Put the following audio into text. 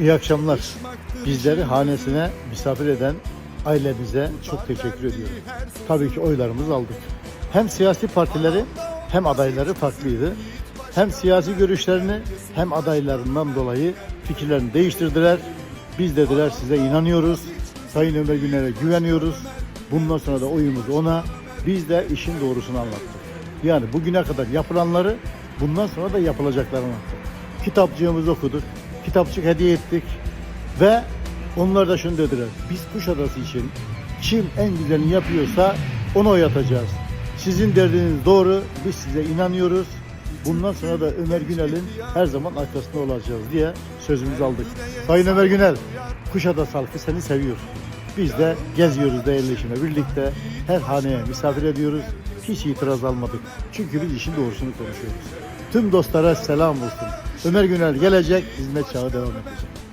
İyi akşamlar. Bizleri hanesine misafir eden ailemize çok teşekkür ediyorum. Tabii ki oylarımızı aldık. Hem siyasi partileri hem adayları farklıydı. Hem siyasi görüşlerini hem adaylarından dolayı fikirlerini değiştirdiler. Biz dediler size inanıyoruz. Sayın Ömer Güner'e güveniyoruz. Bundan sonra da oyumuzu ona. Biz de işin doğrusunu anlattık. Yani bugüne kadar yapılanları bundan sonra da yapılacaklarını anlattık. Kitapçığımızı okuduk. Kitapçık hediye ettik. Ve onlar da şunu dediler. Biz Kuşadası için kim en güzelini yapıyorsa ona oy atacağız. Sizin derdiniz doğru. Biz size inanıyoruz. Bundan sonra da Ömer Günel'in her zaman arkasında olacağız diye sözümüzü aldık. Sayın Ömer Günel, Kuşadası halkı seni seviyor. Biz de geziyoruz değerli eşimle birlikte. Her haneye misafir ediyoruz. Hiç itiraz almadık. Çünkü biz işin doğrusunu konuşuyoruz. Tüm dostlara selam olsun. Ömer Günel gelecek, hizmet çağı devam edecek.